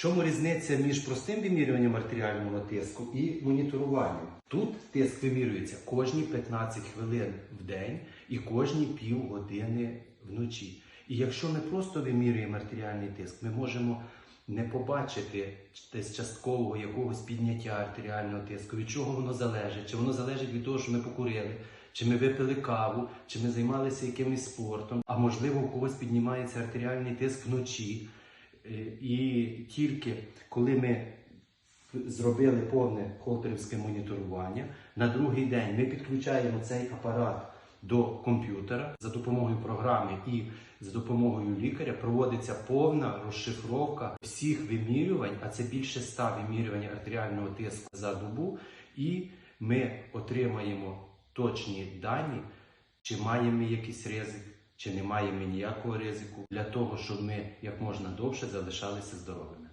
Чому різниця між простим вимірюванням артеріального тиску і моніторуванням? Тут тиск вимірюється кожні 15 хвилин в день і кожні півгодини вночі. І якщо ми просто вимірюємо артеріальний тиск, ми можемо не побачити десь часткового якогось підняття артеріального тиску, від чого воно залежить, чи воно залежить від того, що ми покурили, чи ми випили каву, чи ми займалися якимось спортом, а можливо, у когось піднімається артеріальний тиск вночі. Е, І тільки коли ми зробили повне холтерівське моніторування, на другий день ми підключаємо цей апарат до комп'ютера. За допомогою програми і за допомогою лікаря проводиться повна розшифровка всіх вимірювань, а це більше 100 вимірювань артеріального тиску за добу, і ми отримаємо точні дані, чи маємо якийсь ризик, чи не маємо ми ніякого ризику, для того, щоб ми як можна довше залишалися здоровими.